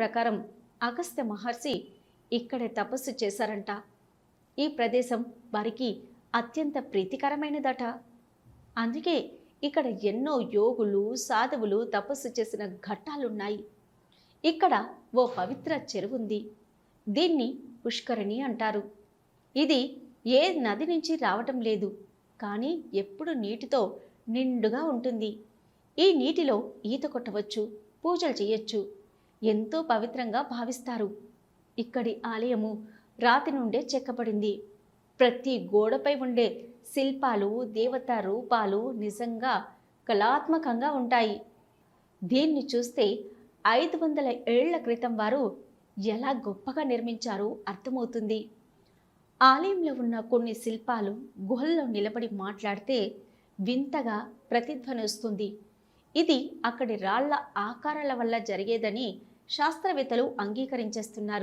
ప్రకారం అగస్త్య మహర్షి ఇక్కడే తపస్సు చేశారంట. ఈ ప్రదేశం వారికి అత్యంత ప్రీతికరమైనదట. అందుకే ఇక్కడ ఎన్నో యోగులు సాధువులు తపస్సు చేసిన ఘట్టాలున్నాయి. ఇక్కడ ఓ పవిత్ర చెరువుంది. దీన్ని పుష్కరిణి అంటారు. ఇది ఏ నది నుంచి రావటం లేదు కానీ ఎప్పుడు నీటితో నిండుగా ఉంటుంది. ఈ నీటిలో ఈత కొట్టవచ్చు పూజలు చేయొచ్చు. ఎంతో పవిత్రంగా భావిస్తారు. ఇక్కడి ఆలయము రాతి నుండే చెక్కబడింది. ప్రతి గోడపై ఉండే శిల్పాలు దేవతా రూపాలు నిజంగా కళాత్మకంగా ఉంటాయి. దీన్ని చూస్తే ఐదు వందల ఏళ్ళ క్రితం వారు ఎలా గొప్పగా నిర్మించారో అర్థమవుతుంది. ఆలయంలో ఉన్న కొన్ని శిల్పాలు గుహల్లో నిలబడి మాట్లాడితే వింతగా ప్రతిధ్వనిస్తుంది ఇది అక్కడి రాళ్ళ ఆకారాల వల్ల జరిగేదని శాస్త్రవేత్తలు అంగీకరించేస్తున్నారు.